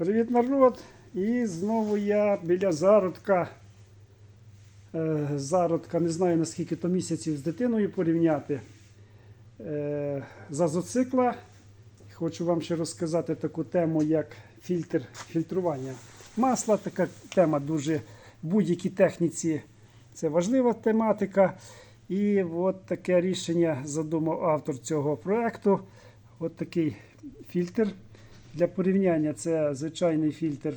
Привіт, народ! І знову я біля зародка. Е, зародка, не знаю наскільки то місяців з дитиною порівняти. Е, з азоцикла. Хочу вам ще розказати таку тему, як фільтр фільтрування масла. Така тема дуже в будь-якій техніці. Це важлива тематика. І от таке рішення задумав автор цього проекту. От такий фільтр. Для порівняння це звичайний фільтр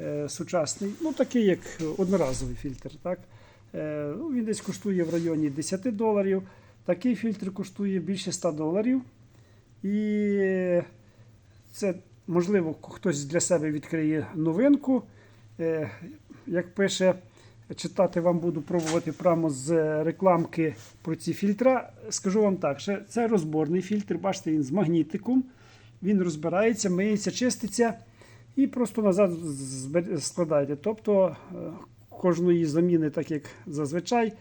е, сучасний, ну такий як одноразовий фільтр. Так? Е, ну, він десь коштує в районі 10 доларів. Такий фільтр коштує більше 100 доларів. І це, можливо, хтось для себе відкриє новинку. Е, як пише, читати вам буду пробувати прямо з рекламки про ці фільтра. Скажу вам так, що це розборний фільтр, бачите, він з магнітиком. Він розбирається, миється, чиститься і просто назад складаєте. Тобто е, кожної заміни, так як зазвичай,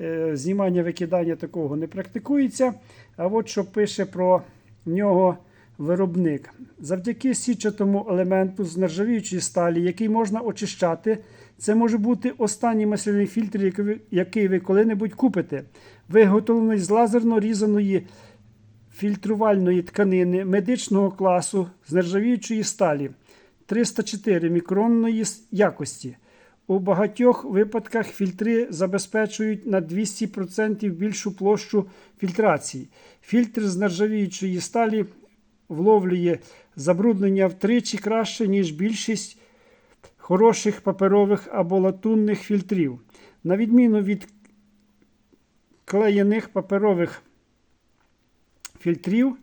е, знімання викидання такого не практикується. А от що пише про нього виробник. Завдяки січатому елементу з нержавіючої сталі, який можна очищати, це може бути останній масляний фільтр, який ви коли-небудь купите. Виготовлений з лазерно різаної фільтрувальної тканини медичного класу з нержавіючої сталі 304 мікронної якості. У багатьох випадках фільтри забезпечують на 200% більшу площу фільтрації. Фільтр з нержавіючої сталі вловлює забруднення втричі краще, ніж більшість хороших паперових або латунних фільтрів. На відміну від клеєних паперових фільтрів,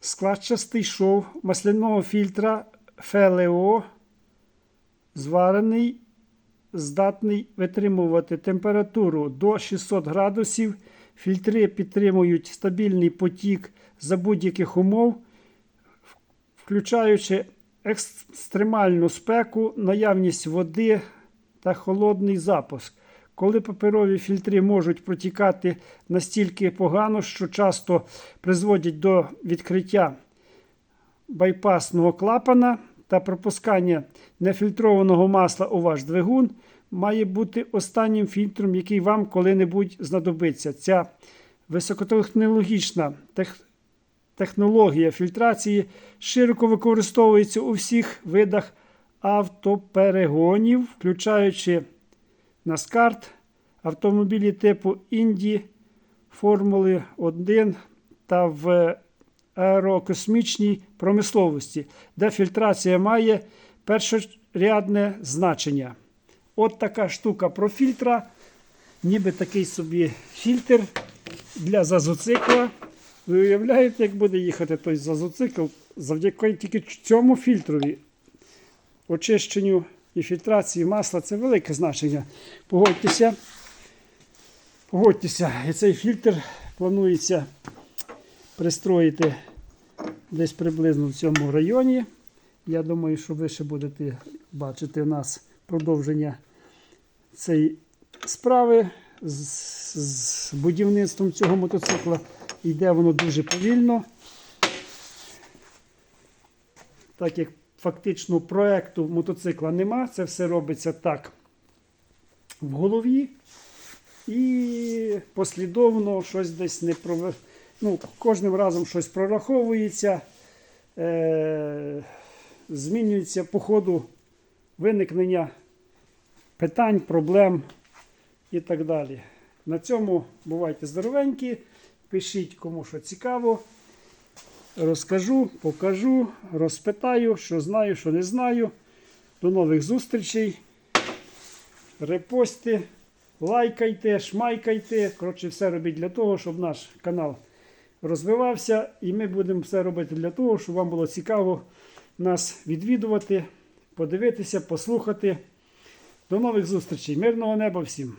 складчастий шов масляного фільтра ФЛО зварений, здатний витримувати температуру до 600 градусів. Фільтри підтримують стабільний потік за будь-яких умов, включаючи екстремальну спеку, наявність води та холодний запуск. Коли паперові фільтри можуть протікати настільки погано, що часто призводять до відкриття байпасного клапана та пропускання нефільтрованого масла у ваш двигун, має бути останнім фільтром, який вам коли-небудь знадобиться. Ця високотехнологічна тех- технологія фільтрації широко використовується у всіх видах автоперегонів, включаючи Наскарт, автомобілі типу Інді, Формули 1 та в аерокосмічній промисловості, де фільтрація має першорядне значення. От така штука про фільтра, ніби такий собі фільтр для зазоцикла. Ви уявляєте, як буде їхати той зазоцикл завдяки тільки цьому фільтрові очищенню і фільтрації масла це велике значення. Погодьтеся. Погодьтеся, і цей фільтр планується пристроїти десь приблизно в цьому районі. Я думаю, що ви ще будете бачити у нас продовження цієї справи з, з будівництвом цього мотоцикла. Йде воно дуже повільно. Так як фактично проекту мотоцикла нема, це все робиться так в голові. І послідовно щось десь не пров... ну, кожним разом щось прораховується, е... змінюється по ходу виникнення питань, проблем і так далі. На цьому бувайте здоровенькі, пишіть кому що цікаво. Розкажу, покажу, розпитаю, що знаю, що не знаю. До нових зустрічей. Репости, лайкайте, шмайкайте. Коротше, все робіть для того, щоб наш канал розвивався. І ми будемо все робити для того, щоб вам було цікаво нас відвідувати, подивитися, послухати. До нових зустрічей. Мирного неба всім!